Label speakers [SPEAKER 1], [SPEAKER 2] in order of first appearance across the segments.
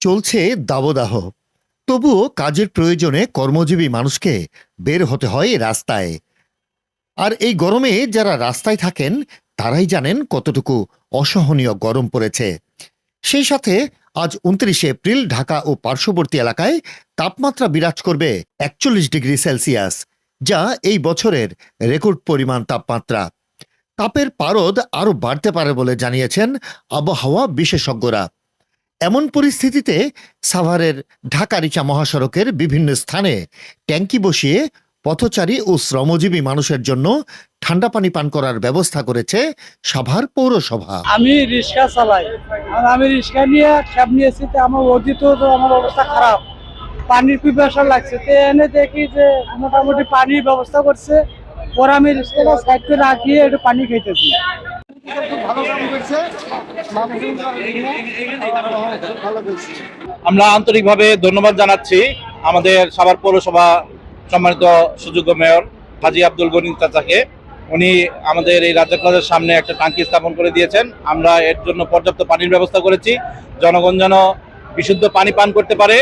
[SPEAKER 1] চলছে দাবদাহ। তবুও কাজের প্রয়োজনে কর্মজীবী মানুষকে বের হতে হয় রাস্তায়। আর এই গরমে যারা রাস্তায় থাকেন, তারাই জানেন কতটুকু অসহনীয় গরম পড়েছে। সেই সাথে আজ উনত্রিশে এপ্রিল ঢাকা ও পার্শ্ববর্তী এলাকায় তাপমাত্রা বিরাজ করবে একচল্লিশ ডিগ্রি সেলসিয়াস, যা এই বছরের রেকর্ড পরিমাণ তাপমাত্রা। তাপের পারদ আরও বাড়তে পারে বলে জানিয়েছেন আবহাওয়া বিশেষজ্ঞরা। এমন পরিস্থিতিতে সাভারের ঢাকা রিচা মহাসড়কের বিভিন্ন স্থানে ট্যাঙ্কি বসিয়ে পথচারী ও শ্রমজীবী মানুষের জন্য ঠান্ডা পানি পান করার ব্যবস্থা করেছে সাভার পৌরসভা।
[SPEAKER 2] আমি রিক্সা চালাই। আর আমি রিক্সা নিয়ে ক্যাব নিয়েছি আমার অতীত আমার অবস্থা খারাপ। পানির পিপাসা লাগছে। তো এনে দেখি যে মোটামুটি পানির ব্যবস্থা করছে। পরে আমি রিক্সাটা সাইড করে রাখিয়ে একটু পানি খাইতেছি।
[SPEAKER 3] আমরা আন্তরিকভাবে ধন্যবাদ জানাচ্ছি আমাদের সাভার পৌরসভা সম্মানিত সুযোগ্য মেয়র হাজি আব্দুল গনি চাচাকে। উনি আমাদের এই রাজ্য ক্লাসের সামনে একটা টাঙ্কি স্থাপন করে দিয়েছেন। আমরা এর জন্য পর্যাপ্ত পানির ব্যবস্থা করেছি। জনগণ যেন বিশুদ্ধ পানি পান করতে পারে।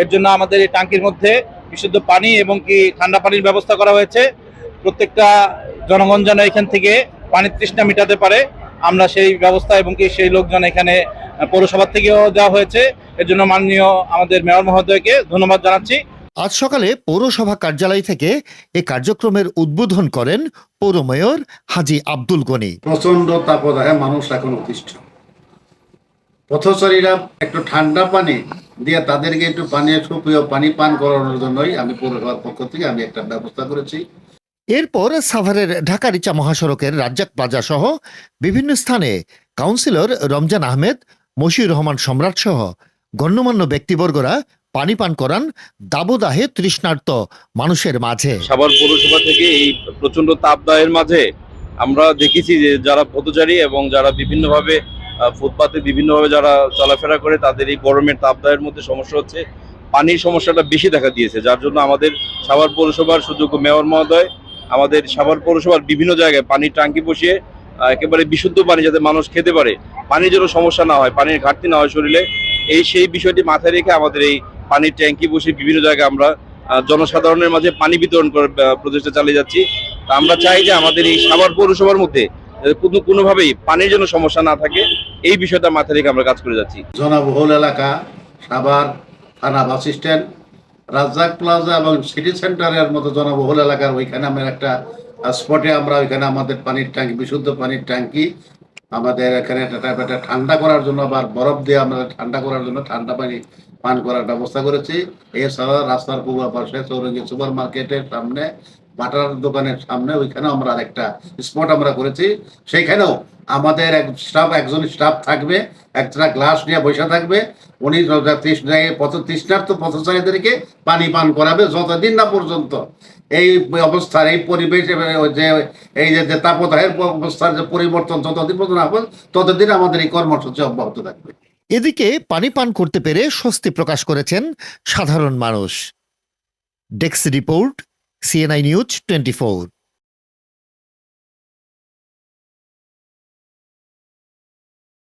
[SPEAKER 3] এর জন্য আমাদের এই টাঙ্কির মধ্যে বিশুদ্ধ পানি এবং কি ঠান্ডা পানির ব্যবস্থা করা হয়েছে। প্রত্যেকটা জনগণ যেন এখান থেকে পানির তৃষ্ণা মেটাতে পারে। আমরা সেই ব্যবস্থা এবং কি সেই লোকজন এখানে পৌরসভা থেকেও দেওয়া হয়েছে। এর জন্য মাননীয় আমাদের মেয়র মহোদয়কে ধন্যবাদ জানাচ্ছি।
[SPEAKER 1] আজ সকালে পৌরসভা কার্যালয় থেকে এ কার্যক্রমের উদ্বোধন করেন পৌর মেয়র হাজি আব্দুল গনি।
[SPEAKER 4] প্রচণ্ড তাপদাহে মানুষ এখন অতিষ্ঠ। পথচারীরা একটু ঠান্ডা পানি দিয়ে তাদেরকে একটু পানি সুপ্রিয় পানি পান করানোর জন্যই আমি পৌরসভার পক্ষ থেকে আমি একটা ব্যবস্থা করেছি।
[SPEAKER 1] এরপর সাভারের ঢাকা রিচা মহাসড়কের রাজ্জাক প্লাজা সহ বিভিন্ন স্থানে কাউন্সিলর রমজান আহমেদ, মশিউর রহমান সম্রাট সহ গণ্যমান্য ব্যক্তিবর্গরা পানি পান করান দাবদাহে তৃষ্ণার্ত মানুষের মাঝে।
[SPEAKER 5] সাভার পৌরসভা থেকে এই প্রচণ্ড তাপদাহের মাঝে আমরা দেখেছি যে যারা পথচারী এবং যারা বিভিন্নভাবে ফুটপাতে বিভিন্নভাবে যারা চলাফেরা করে, তাদের এই গরমের তাপদাহের মধ্যে সমস্যা হচ্ছে। পানির সমস্যাটা বেশি দেখা দিয়েছে, যার জন্য আমাদের সাভার পৌরসভার সুযোগ্য মেয়র মহোদয় আমাদের সাভার পৌরসভার বিভিন্ন জায়গায় পানির ট্যাঙ্কি বসিয়ে একেবারে বিশুদ্ধ পানি যাতে মানুষ খেতে পারে। পানির জন্য সমস্যা না হয়, পানির ঘাটতি না হয় শরীরে। এই সেই বিষয়টি মাথায় রেখে আমাদের এই পানির ট্যাঙ্কি বসে বিভিন্ন জায়গায় আমরা জনসাধারণের মাঝে পানি বিতরণ করার প্রচেষ্টা চালিয়ে যাচ্ছি। তা আমরা চাই যে আমাদের এই সাভার পৌরসভার মধ্যে কোনো, কোনোভাবেই পানির জন্য সমস্যা না থাকে। এই বিষয়টা মাথায় রেখে আমরা কাজ করে যাচ্ছি।
[SPEAKER 4] জনবহুল এলাকা, সাভার থানা বাস স্ট্যান্ড রাজ্জাক প্লাজা এবং সিটি সেন্টারের মতো জনবহুল এলাকার ওইখানে আমরা একটা স্পটে আমরা ওইখানে আমাদের পানির ট্যাঙ্কি, বিশুদ্ধ পানির ট্যাঙ্কি, আমাদের এখানে একটা ঠান্ডা করার জন্য আবার বরফ দিয়ে আমরা ঠান্ডা করার জন্য ঠান্ডা পানি পান করার ব্যবস্থা করেছি। এছাড়া রাস্তার পূর্ব পাশে চৌরঙ্গি সুপার মার্কেটের সামনে বাটার দোকানের সামনে ওইখানে আমরা আরেকটা স্পট আমরা করেছি। সেইখানেও আমাদের এক স্টাফ একজন স্টাফ থাকবে, একটা গ্লাস নিয়ে বসে থাকবে। উনি পথ তৃষ্ণার্থ পথচারীদেরকে পানি পান করাবে যতদিন না পর্যন্ত। এই অবস্থার, এই পরিবেশ যে, এই যে তাপদাহের অবস্থার যে পরিবর্তন যতদিন পর্যন্ত না হবে, ততদিন আমাদের এই কর্মসূচি অব্যাহত থাকবে।
[SPEAKER 1] এদিকে পানি পান করতে পেরে স্বস্তি প্রকাশ করেছেন সাধারণ মানুষ। Desk report CNI news twenty